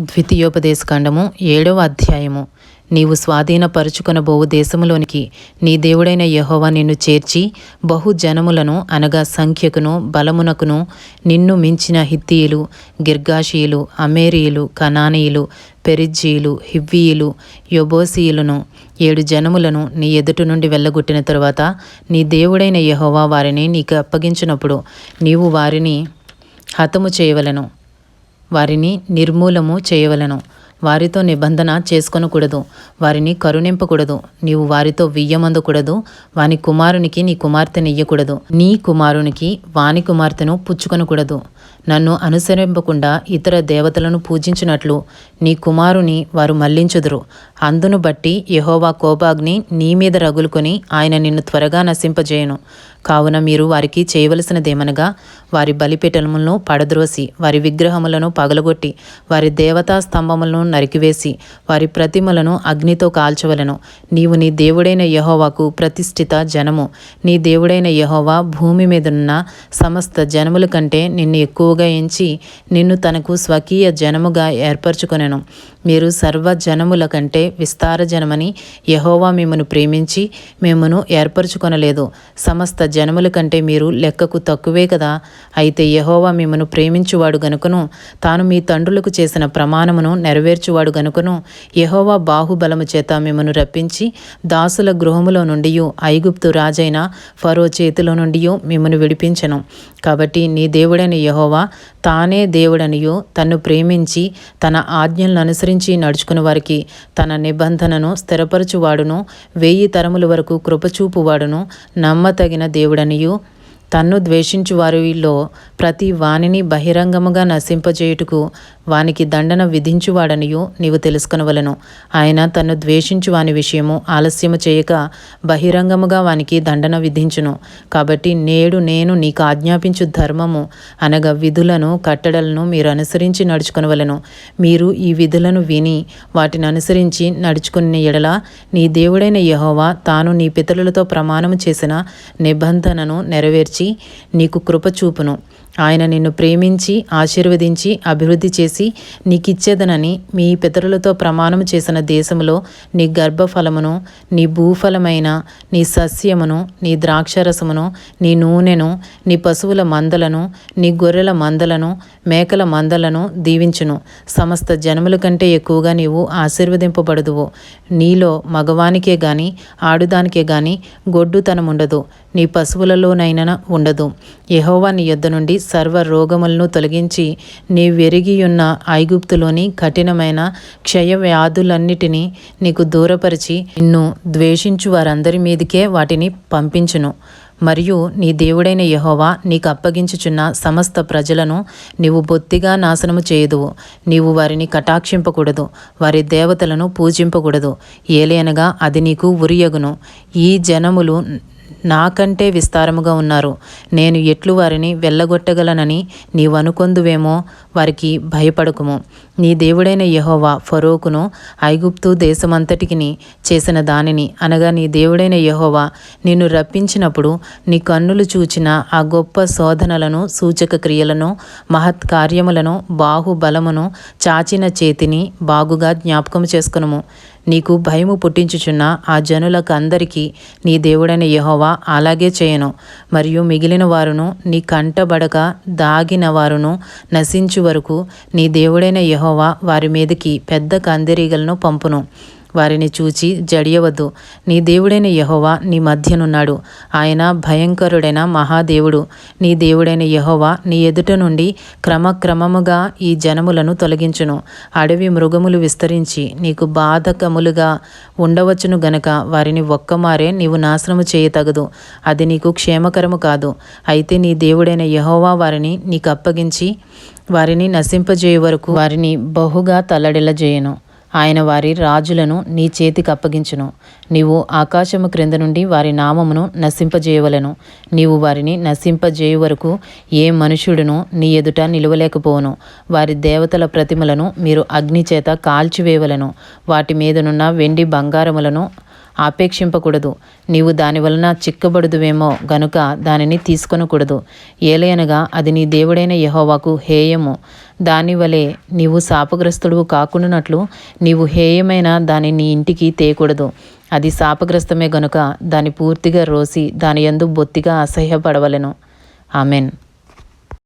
ద్వితీయోపదేశకాండము ఏడవ అధ్యాయము. నీవు స్వాధీనపరుచుకొనబోవు దేశములోనికి నీ దేవుడైన యహోవా నిన్ను చేర్చి బహు జనములను అనగా సంఖ్యకును బలమునకును నిన్ను మించిన హిత్తీయులు గిర్గాషీయులు అమేరియులు కనానీయులు పెరిజ్జీయులు హివ్వీయులు యొబోసీయులను ఏడు జనములను నీ ఎదుటి నుండి వెళ్ళగొట్టిన తరువాత నీ దేవుడైన యహోవా వారిని నీకు అప్పగించినప్పుడు నీవు వారిని హతము చేయవలను. వారిని నిర్మూలము చేయవలను. వారితో నిబంధన చేసుకొనకూడదు. వారిని కరుణింపకూడదు. నీవు వారితో వియ్యమందకూడదు. వాని కుమారునికి నీ కుమార్తెనియ్యకూడదు. నీ కుమారునికి వాని కుమార్తెను పుచ్చుకొనకూడదు. నన్ను అనుసరింపకుండా ఇతర దేవతలను పూజించినట్లు నీ కుమారుని వారు మళ్ళించుదురు అందును బట్టి యహోవా కోపాగ్ని నీ మీద రగులుకొని ఆయన నిన్ను త్వరగా నశింపజేయను. కావున మీరు వారికి చేయవలసినదేమనగా వారి బలిపీఠములను పడద్రోసి వారి విగ్రహములను పగలగొట్టి వారి దేవతా స్తంభములను నరికివేసి వారి ప్రతిమలను అగ్నితో కాల్చవలెను. నీవు నీ దేవుడైన యహోవాకు ప్రతిష్ఠిత జనము. నీ దేవుడైన యహోవా భూమి మీదనున్న సమస్త జనముల కంటే నిన్ను ఎక్కువగా ఎంచి నిన్ను తనకు స్వకీయ జనముగా ఏర్పరచుకొనెను. మీరు సర్వ జనముల కంటే విస్తార జనమని యెహోవా మిమ్మను ప్రేమించి మిమ్మను ఏర్పరచుకొనలేదు. సమస్త జనముల కంటే మీరు లెక్కకు తక్కువే కదా. అయితే యహోవా మిమ్మను ప్రేమించువాడు గనుకను తాను మీ తండ్రులకు చేసిన ప్రమాణమును నెరవేర్చువాడు గనుకను యహోవా బాహుబలము చేత మిమ్మను రప్పించి దాసుల గృహములో నుండి ఐగుప్తు రాజైన ఫరో చేతిలో నుండి మిమ్మను విడిపించను. కాబట్టి నీ దేవుడైన యహోవా తానే దేవుడనియు తన్ను ప్రేమించి తన ఆజ్ఞలను అనుసరించి నడుచుకుని వారికి తన నిబంధనను స్థిరపరచువాడును. వెయ్యి తరముల వరకు కృపచూపువాడును. నమ్మతగిన దేవుడనియు. తన్ను ద్వేషించు వారిలో ప్రతి వానిని బహిరంగముగా నశింపజేయుటకు వానికి దండన విధించువాడనియు నీవు తెలుసుకొనవలను. ఆయన తన్ను ద్వేషించు వాని విషయము ఆలస్యము చేయక బహిరంగముగా వానికి దండన విధించును. కాబట్టి నేడు నేను నీకు ఆజ్ఞాపించు ధర్మము అనగా విధులను కట్టడలను మీరు అనుసరించి నడుచుకొనవలను. మీరు ఈ విధులను విని వాటిని అనుసరించి నడుచుకున్న ఎడల నీ దేవుడైన యహోవా తాను నీ పితరులతో ప్రమాణము చేసిన నిబంధనను నెరవేర్చి నీకు కృప చూపును. ఆయన నిన్ను ప్రేమించి ఆశీర్వదించి అభివృద్ధి చేసి నీకిచ్చేదనని మీ పితరులతో ప్రమాణం చేసిన దేశంలో నీ గర్భఫలమును నీ భూఫలమైన నీ సస్యమును నీ ద్రాక్షరసమును నీ నూనెను నీ పశువుల మందలను నీ గొర్రెల మందలను మేకల మందలను దీవించును. సమస్త జనముల కంటే ఎక్కువగా నీవు ఆశీర్వదింపబడదువు. నీలో మగవానికే గాని ఆడుదానికే గాని గొడ్డుతనముండదు. నీ పశువులలోనైనా ఉండదు. యహోవా నీ యొద్ద నుండి సర్వ రోగములను తొలగించి నీ వెరిగియున్న ఐగుప్తులోని కఠినమైన క్షయ వ్యాధులన్నిటినీ నీకు దూరపరిచి నిన్ను ద్వేషించు వారందరి మీదికే వాటిని పంపించును. మరియు నీ దేవుడైన యహోవా నీకు అప్పగించుచున్న సమస్త ప్రజలను నీవు బొత్తిగా నాశనము చేయదువు. నీవు వారిని కటాక్షింపకూడదు వారి దేవతలను పూజింపకూడదు. ఏలేనగా అది నీకు ఉరియగును. ఈ జనములు నాకంటే విస్తారముగా ఉన్నారు. నేను ఎట్లు వారిని వెళ్ళగొట్టగలనని నీవనుకొందువేమో వారికి భయపడకుము. నీ దేవుడైన యహోవా ఫరోకును ఐగుప్తు దేశమంతటికిని చేసిన దానిని అనగా నీ దేవుడైన యహోవా నిన్ను రప్పించినప్పుడు నీ కన్నులు చూచిన ఆ గొప్ప శోధనలను సూచక క్రియలను మహత్ కార్యములను బాహుబలమును చాచిన చేతిని బాగుగా జ్ఞాపకం చేసుకునుము. నీకు భయము పుట్టించుచున్న ఆ జనులకు అందరికీ నీ దేవుడైన యహోవా అలాగే చేయను. మరియు మిగిలిన వారును నీ కంటబడక దాగిన వారును నశించు వరకు నీ దేవుడైన యహోవా వారి మీదకి పెద్ద కందిరీగలను పంపును. వారిని చూచి జడియవద్దు. నీ దేవుడైన యహోవా నీ మధ్యనున్నాడు. ఆయన భయంకరుడైన మహాదేవుడు. నీ దేవుడైన యహోవా నీ ఎదుట నుండి క్రమక్రమముగా ఈ జనములను తొలగించును. అడవి మృగములు విస్తరించి నీకు బాధకములుగా ఉండవచ్చును గనక వారిని ఒక్కమారే నీవు నాశనము చేయతగదు. అది నీకు క్షేమకరము కాదు. అయితే నీ దేవుడైన యహోవా వారిని నీకు అప్పగించి వారిని నశింపజేయ వరకు వారిని బహుగా తల్లడిల్లజేయను. ఆయన వారి రాజులను నీ చేతికి అప్పగించును. నీవు ఆకాశము క్రింద నుండి వారి నామమును నశింపజేయవలను. నీవు వారిని నశింపజేయు వరకు ఏ మనుష్యుడును నీ ఎదుట నిలవలేకపోవును. వారి దేవతల ప్రతిమలను మీరు అగ్ని చేత కాల్చివేయవలెను. వాటి మీదనున్న వెండి బంగారములను ఆపేక్షింపకూడదు. నీవు దాని వలన చిక్కబడుదువేమో గనుక దానిని తీసుకొనకూడదు. ఏలయనగా అది నీ దేవుడైన యహోవాకు హేయము. దానివలే నీవు శాపగ్రస్తుడు కాకుండానట్లు నీవు హేయమైన దాని నీ ఇంటికి తేకూడదు. అది శాపగ్రస్తమే గనుక దాని పూర్తిగా రోసి దాని యందు బొత్తిగా అసహ్యపడవలెను. ఆమెన్.